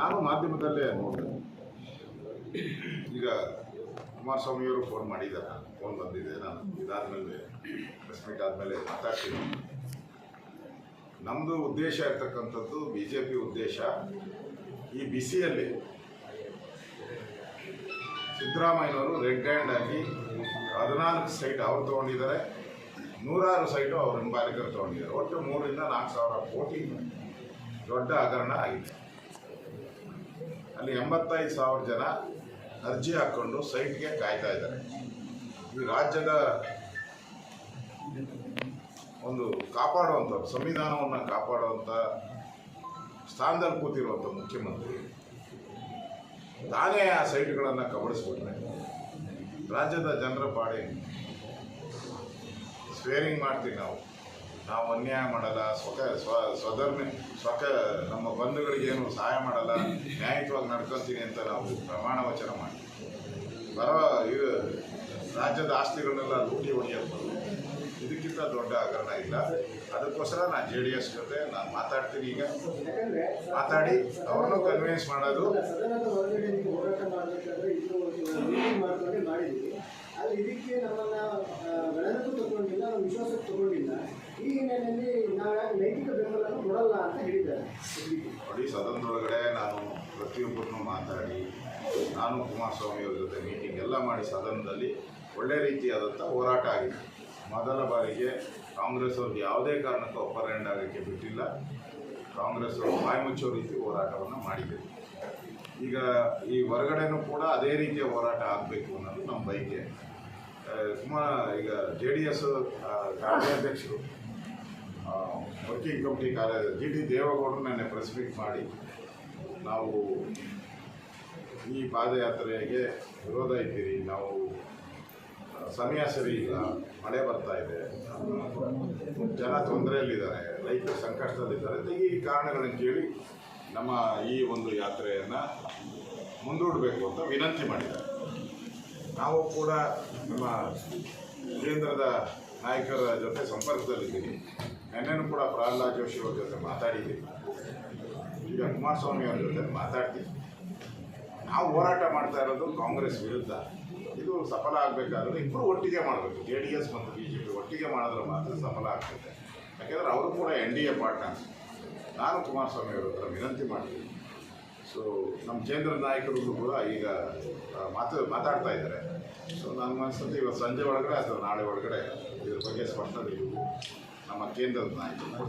ನಾನು ಮಾಧ್ಯಮದಲ್ಲೇ ನೋಡಿದೆ. ಈಗ ಕುಮಾರಸ್ವಾಮಿಯವರು ಫೋನ್ ಮಾಡಿದ್ದಾರೆ. ಫೋನ್ ಬಂದಿದೆ. ನಾನು ಇದಾದಮೇಲೆ ಪ್ರೆಸ್ ಮೀಟ್ ಆದಮೇಲೆ ಮಾತಾಡ್ತೀನಿ. ನಮ್ಮದು ಉದ್ದೇಶ ಇರ್ತಕ್ಕಂಥದ್ದು ಬಿ ಜೆ ಪಿ ಉದ್ದೇಶ ಈ ಬಿಸಿಯಲ್ಲಿ ಸಿದ್ದರಾಮಯ್ಯನವರು ರೆಡ್ ಹ್ಯಾಂಡ್ ಆಗಿ ಹದಿನಾಲ್ಕು ಸೈಟ್ ಅವ್ರು ತೊಗೊಂಡಿದ್ದಾರೆ. ನೂರಾರು ಸೈಟು ಅವ್ರ ಹಿಂಬಾಲಿಕರು ತೊಗೊಂಡಿದ್ದಾರೆ. ಒಟ್ಟು ಮೂರರಿಂದ ನಾಲ್ಕು ಸಾವಿರ ಕೋಟಿ ದೊಡ್ಡ ಹಗರಣ ಆಗಿದೆ. ಅಲ್ಲಿ ಎಂಬತ್ತೈದು ಸಾವಿರ ಜನ ಅರ್ಜಿ ಹಾಕ್ಕೊಂಡು ಸೈಟ್ಗೆ ಕಾಯ್ತಾ ಇದ್ದಾರೆ. ಈ ರಾಜ್ಯದ ಒಂದು ಕಾಪಾಡುವಂಥ ಸಂವಿಧಾನವನ್ನು ಕಾಪಾಡುವಂಥ ಸ್ಥಾನದಲ್ಲಿ ಕೂತಿರುವಂಥ ಮುಖ್ಯಮಂತ್ರಿ, ತಾನೇ ಆ ಸೈಟ್ಗಳನ್ನು ಕಬಳಿಸ್ಬಿಟ್ರೆ, ರಾಜ್ಯದ ಜನರ ಪಾಡಿ ಸ್ವೇರಿಂಗ್ ಮಾಡ್ತೀವಿ ನಾವು. ನಾವು ಅನ್ಯಾಯ ಮಾಡಲ್ಲ, ಸ್ವಕ, ಸ್ವ, ಸ್ವಧರ್ಮ, ಸ್ವಕ, ನಮ್ಮ ಬಂಧುಗಳಿಗೇನು ಸಹಾಯ ಮಾಡಲ್ಲ, ನ್ಯಾಯಯುತವಾಗಿ ನಡ್ಕೊತೀನಿ ಅಂತ ನಾವು ಪ್ರಮಾಣ ವಚನ ಮಾಡಿ ಬರೋ ರಾಜ್ಯದ ಆಸ್ತಿಗಳನ್ನೆಲ್ಲ ಲೂಟಿ ಹೊಡೆಯಬಹುದು ಇದಕ್ಕಿಂತ ದೊಡ್ಡ ಹಗರಣ ಇಲ್ಲ. ಅದಕ್ಕೋಸ್ಕರ ನಾನು ಜೆ ಡಿ ಎಸ್ ಜೊತೆ ನಾನು ಮಾತಾಡ್ತೀನಿ ಈಗ. ಮಾತಾಡಿ, ಅವ್ರನ್ನೂ ಕನ್ವಿನ್ಸ್ ಮಾಡೋದು ಸದನದ ಹೊರಗಡೆ ನೀವು ಹೋರಾಟ ಮಾಡಬೇಕಾದ್ರೆ ಇದು ಮೀಟಿಂಗ್ ಮಾಡ್ಕೊಂಡೆ ಮಾಡಿದ್ವಿ ಆದರೆ ಇದಕ್ಕೆ ನಮ್ಮನ್ನ ಆ, ಗಣನಕ್ಕೂ ತಗೊಂಡಿಲ್ಲ ನಮ್ಮ ತಗೊಂಡಿಲ್ಲ ಈ ಹಿನ್ನೆಲೆಯಲ್ಲಿ ನಾವು ನೈತಿಕ ಬೆಂಬಲವನ್ನು ಕೊಡಲ್ಲ ಅಂತ ಹೇಳಿದ್ದಾರೆ. ನೋಡಿ, ಸದನದೊಳಗಡೆ ನಾನು ಪ್ರತಿಯೊಬ್ಬರನ್ನು ಮಾತಾಡಿ, ನಾನು ಕುಮಾರಸ್ವಾಮಿ ಅವರ ಜೊತೆ ಮೀಟಿಂಗ್ ಎಲ್ಲ ಮಾಡಿ ಸದನದಲ್ಲಿ ಒಳ್ಳೆ ರೀತಿಯಾದಂಥ ಹೋರಾಟ ಆಗಿದೆ. ಮೊದಲ ಬಾರಿಗೆ ಕಾಂಗ್ರೆಸ್ ಅವ್ರಿಗೆ ಯಾವುದೇ ಕಾರಣಕ್ಕೂ ಅಪ್ಪರ್ ಹ್ಯಾಂಡ್ ಆಗೋಕ್ಕೆ ಬಿಟ್ಟಿಲ್ಲ. ಕಾಂಗ್ರೆಸ್ ಅವರು ಬಾಯಿ ಮುಚ್ಚೋ ರೀತಿ ಹೋರಾಟವನ್ನು ಮಾಡಿದೆ. ಈಗ ಈ ಹೊರಗಡೆನೂ ಕೂಡ ಅದೇ ರೀತಿಯ ಹೋರಾಟ ಆಗಬೇಕು ಅನ್ನೋದು ನಮ್ಮ ಬಯಕೆ. ಆ, ಕುಮಾರ್ ಈಗ ಜೆ ಡಿ ಎಸ್ ಕಾರ್ಯಾಧ್ಯಕ್ಷರು ವರ್ಕಿಂಗ್ ಕಮಿಟಿ ಕಾರ್ಯ ಜಿ ಡಿ ದೇವೇಗೌಡರು ನೆನ್ನೆ ಪ್ರೆಸ್ ಮೀಟ್ ಮಾಡಿ ನಾವು ಈ ಪಾದಯಾತ್ರೆಗೆ ವಿರೋಧ ಇದ್ದೀರಿ ನಾವು ಸಮಯ ಸರಿ ಇಲ್ಲ ಮಳೆ ಬರ್ತಾ ಇದೆ ಜನ ತೊಂದರೆಯಲ್ಲಿದ್ದಾರೆ ರೈತರು ಸಂಕಷ್ಟದಲ್ಲಿದ್ದಾರೆ ಈ ಕಾರಣಗಳನ್ನು ಕೇಳಿ ನಮ್ಮ ಈ ಒಂದು ಯಾತ್ರೆಯನ್ನು ಮುಂದೂಡಬೇಕು ಅಂತ ವಿನಂತಿ ಮಾಡಿದ್ದಾರೆ. ನಾವು ಕೂಡ ನಮ್ಮ ಕೇಂದ್ರದ ನಾಯಕರ ಜೊತೆ ಸಂಪರ್ಕದಲ್ಲಿದ್ದೀವಿ. ನೆನ್ನೆನೂ ಕೂಡ ಪ್ರಹ್ಲಾದ್ ಜೋಶಿ ಅವ್ರ ಜೊತೆ ಮಾತಾಡಿದ್ದೀವಿ ಈಗ ಕುಮಾರಸ್ವಾಮಿ ಅವ್ರ ಜೊತೆ ಮಾತಾಡ್ತೀವಿ. ನಾವು ಹೋರಾಟ ಮಾಡ್ತಾ ಇರೋದು ಕಾಂಗ್ರೆಸ್ ವಿರುದ್ಧ. ಇದು ಸಫಲ ಆಗಬೇಕಾದ್ರೆ ಇಬ್ಬರು ಒಟ್ಟಿಗೆ ಮಾಡಬೇಕು. ಜೆ ಡಿ ಎಸ್ ಮತ್ತು ಬಿ ಜೆ ಪಿ ಒಟ್ಟಿಗೆ ಮಾಡಿದ್ರೆ ಮಾತ್ರ ಸಫಲ ಆಗ್ತದೆ. ಯಾಕೆಂದರೆ ಅವರು ಕೂಡ ಎನ್ ಡಿ ಎ ಪಾರ್ಟ್ನರ್ಸ್. ನಾನು ಕುಮಾರಸ್ವಾಮಿ ಅವರ ಹತ್ರ ವಿನಂತಿ ಮಾಡ್ತೀನಿ. ಸೊ ನಮ್ಮ ಕೇಂದ್ರ ನಾಯಕರು ಕೂಡ ಈಗ ಮಾತು, ಮಾತಾಡ್ತಾ ಇದ್ದಾರೆ. ಸೊ ನನ್ನ ಅನ್ಸುತ್ತೆ ಇವತ್ತು ಸಂಜೆ ಒಳಗಡೆ ಅಥವಾ ನಾಳೆ ಒಳಗಡೆ ಇದ್ರ ಬಗ್ಗೆ ಸ್ಪಷ್ಟತೆ ನಮ್ಮ ಕೇಂದ್ರದ ನಾಯಕರು.